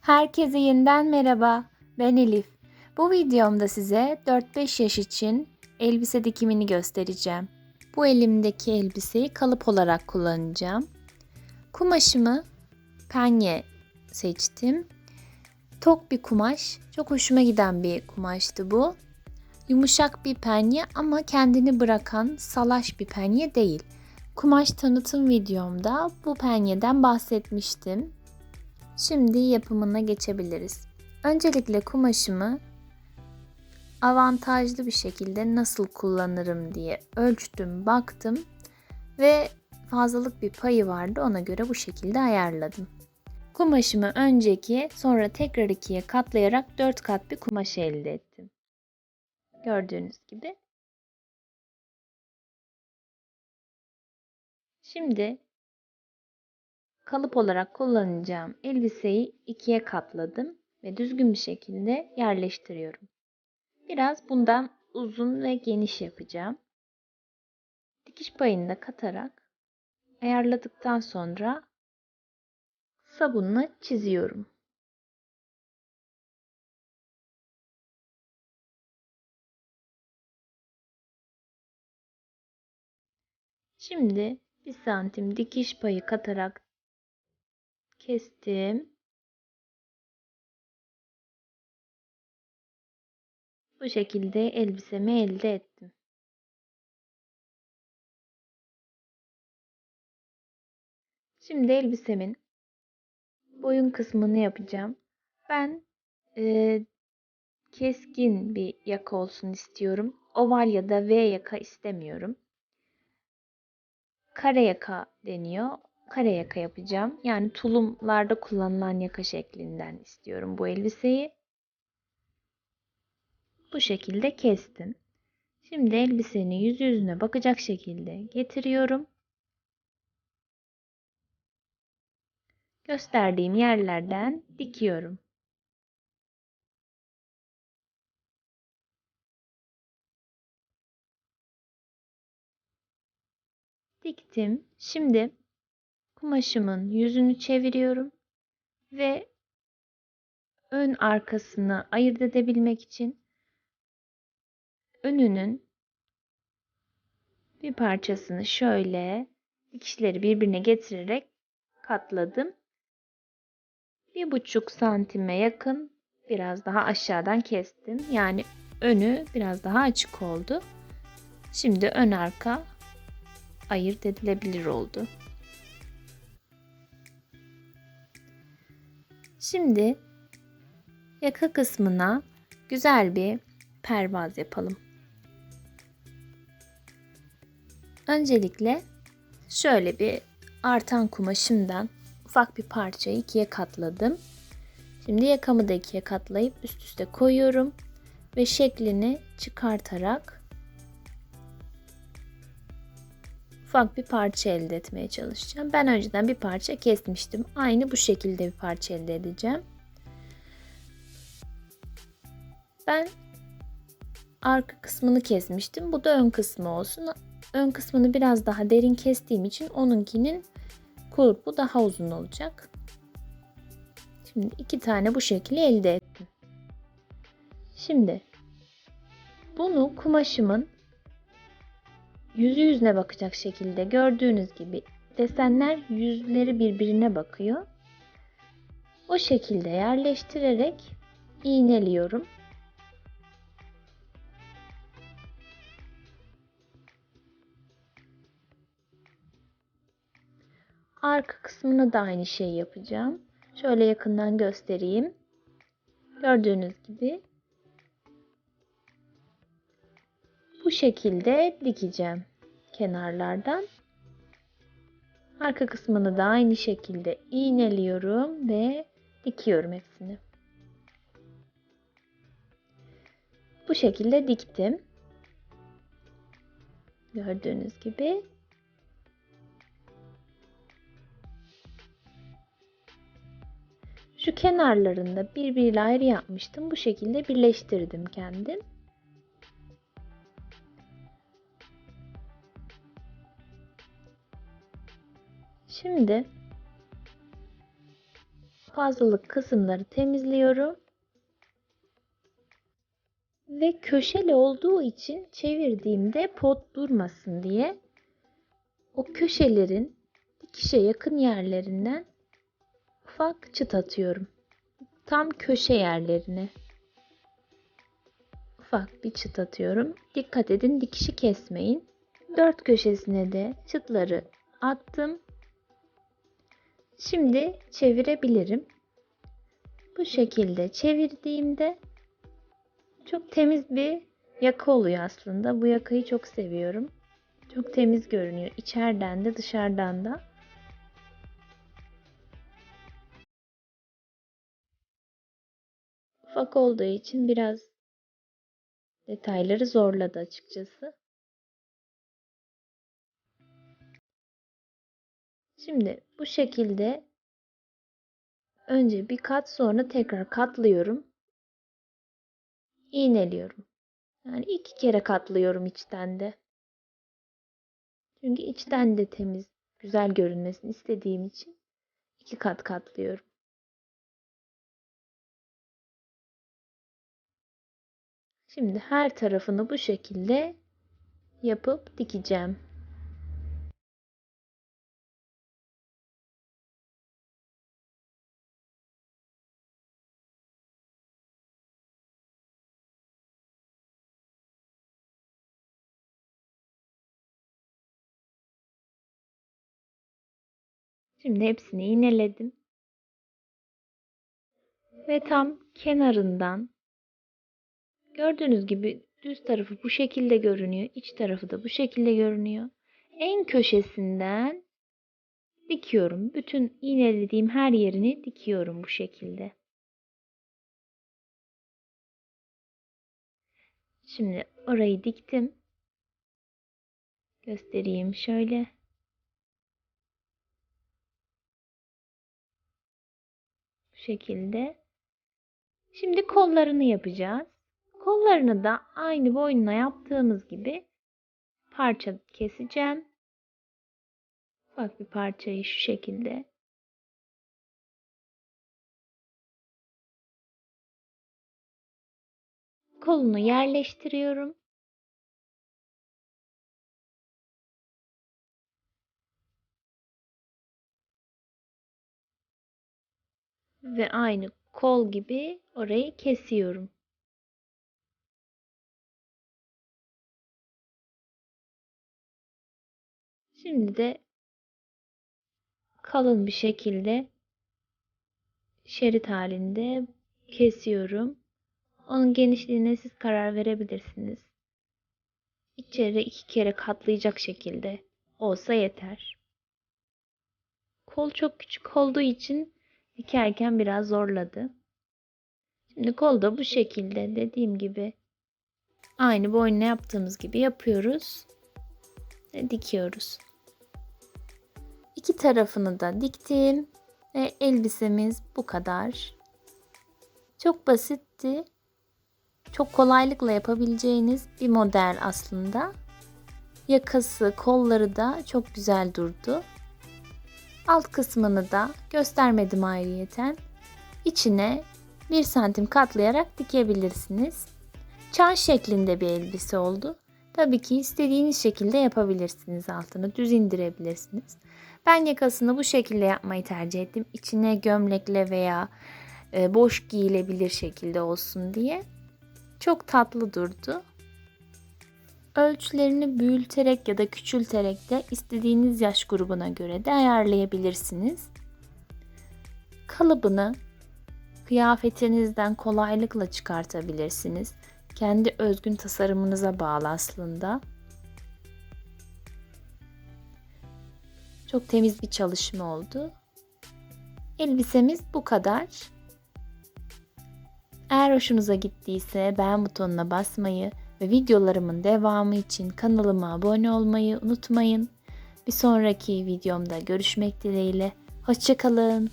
Herkese yeniden merhaba. Ben Elif. Bu videomda size 4-5 yaş için elbise dikimini göstereceğim. Bu elimdeki elbiseyi kalıp olarak kullanacağım. Kumaşımı penye seçtim. Tok bir kumaş. Çok hoşuma giden bir kumaştı bu. Yumuşak bir penye ama kendini bırakan salaş bir penye değil. Kumaş tanıtım videomda bu penyeden bahsetmiştim. Şimdi yapımına geçebiliriz. Öncelikle kumaşımı avantajlı bir şekilde nasıl kullanırım diye ölçtüm, baktım ve fazlalık bir payı vardı ona göre bu şekilde ayarladım. Kumaşımı önceki sonra tekrar ikiye katlayarak 4 kat bir kumaş elde ettim. Gördüğünüz gibi. Şimdi kalıp olarak kullanacağım elbiseyi ikiye katladım ve düzgün bir şekilde yerleştiriyorum. Biraz bundan uzun ve geniş yapacağım. Dikiş payını da katarak ayarladıktan sonra sabunla çiziyorum. Şimdi bir santim dikiş payı katarak kestim. Bu şekilde elbisemi elde ettim. Şimdi elbisemin boyun kısmını yapacağım. Ben e, keskin bir yaka olsun istiyorum. Oval ya da V yaka istemiyorum. Kare yaka deniyor. Kare yaka yapacağım. Yani tulumlarda kullanılan yaka şeklinden istiyorum bu elbiseyi. Bu şekilde kestim. Şimdi elbisenin yüz yüzüne bakacak şekilde getiriyorum. Gösterdiğim yerlerden dikiyorum. Diktim. Şimdi kumaşımın yüzünü çeviriyorum ve ön arkasını ayırt edebilmek için önünün bir parçasını şöyle dikişleri birbirine getirerek katladım. Bir buçuk santime yakın biraz daha aşağıdan kestim. Yani önü biraz daha açık oldu. Şimdi ön arka ayırt edilebilir oldu. Şimdi yaka kısmına güzel bir pervaz yapalım. Öncelikle şöyle bir artan kumaşımdan ufak bir parçayı ikiye katladım. Şimdi yakamı da ikiye katlayıp üst üste koyuyorum ve şeklini çıkartarak ufak bir parça elde etmeye çalışacağım. Ben önceden bir parça kesmiştim. Aynı bu şekilde bir parça elde edeceğim. Ben arka kısmını kesmiştim. Bu da ön kısmı olsun. Ön kısmını biraz daha derin kestiğim için onunkinin kulpu daha uzun olacak. Şimdi iki tane bu şekilde elde ettim. Şimdi bunu kumaşımın yüzü yüzüne bakacak şekilde gördüğünüz gibi desenler yüzleri birbirine bakıyor. O şekilde yerleştirerek iğneliyorum. Arka kısmını da aynı şeyi yapacağım. Şöyle yakından göstereyim. Gördüğünüz gibi bu şekilde dikeceğim kenarlardan. Arka kısmını da aynı şekilde iğneliyorum ve dikiyorum hepsini. Bu şekilde diktim. Gördüğünüz gibi Şu kenarlarında birbiriyle ayrı yapmıştım. Bu şekilde birleştirdim kendim. Şimdi fazlalık kısımları temizliyorum. Ve köşeli olduğu için çevirdiğimde pot durmasın diye o köşelerin dikişe yakın yerlerinden ufak çıt atıyorum. Tam köşe yerlerine ufak bir çıt atıyorum. Dikkat edin dikişi kesmeyin. Dört köşesine de çıtları attım. Şimdi çevirebilirim. Bu şekilde çevirdiğimde çok temiz bir yaka oluyor aslında. Bu yakayı çok seviyorum. Çok temiz görünüyor. İçeriden de dışarıdan da. Ufak olduğu için biraz detayları zorladı açıkçası. Şimdi bu şekilde önce bir kat sonra tekrar katlıyorum. İğneliyorum. Yani iki kere katlıyorum içten de. Çünkü içten de temiz, güzel görünmesini istediğim için iki kat katlıyorum. Şimdi her tarafını bu şekilde yapıp dikeceğim. Şimdi hepsini iğneledim. Ve tam kenarından gördüğünüz gibi düz tarafı bu şekilde görünüyor. iç tarafı da bu şekilde görünüyor. En köşesinden dikiyorum. Bütün iğnelediğim her yerini dikiyorum bu şekilde. Şimdi orayı diktim. Göstereyim şöyle. Şekilde. Şimdi kollarını yapacağız. Kollarını da aynı boynuna yaptığımız gibi parça keseceğim. Bak bir parçayı şu şekilde. Kolunu yerleştiriyorum. Ve aynı kol gibi orayı kesiyorum. Şimdi de kalın bir şekilde şerit halinde kesiyorum. Onun genişliğine siz karar verebilirsiniz. İçeri iki kere katlayacak şekilde olsa yeter. Kol çok küçük olduğu için dikerken biraz zorladı. Şimdi kol da bu şekilde dediğim gibi aynı boynuna yaptığımız gibi yapıyoruz ve dikiyoruz. İki tarafını da diktim ve elbisemiz bu kadar. Çok basitti. Çok kolaylıkla yapabileceğiniz bir model aslında. Yakası, kolları da çok güzel durdu. Alt kısmını da göstermedim ayrıyeten. İçine 1 santim katlayarak dikebilirsiniz. Çan şeklinde bir elbise oldu. Tabii ki istediğiniz şekilde yapabilirsiniz altını. Düz indirebilirsiniz. Ben yakasını bu şekilde yapmayı tercih ettim. İçine gömlekle veya e, boş giyilebilir şekilde olsun diye. Çok tatlı durdu. Ölçülerini büyüterek ya da küçülterek de istediğiniz yaş grubuna göre de ayarlayabilirsiniz. Kalıbını kıyafetinizden kolaylıkla çıkartabilirsiniz. Kendi özgün tasarımınıza bağlı aslında. Çok temiz bir çalışma oldu. Elbisemiz bu kadar. Eğer hoşunuza gittiyse beğen butonuna basmayı ve videolarımın devamı için kanalıma abone olmayı unutmayın. Bir sonraki videomda görüşmek dileğiyle. Hoşçakalın.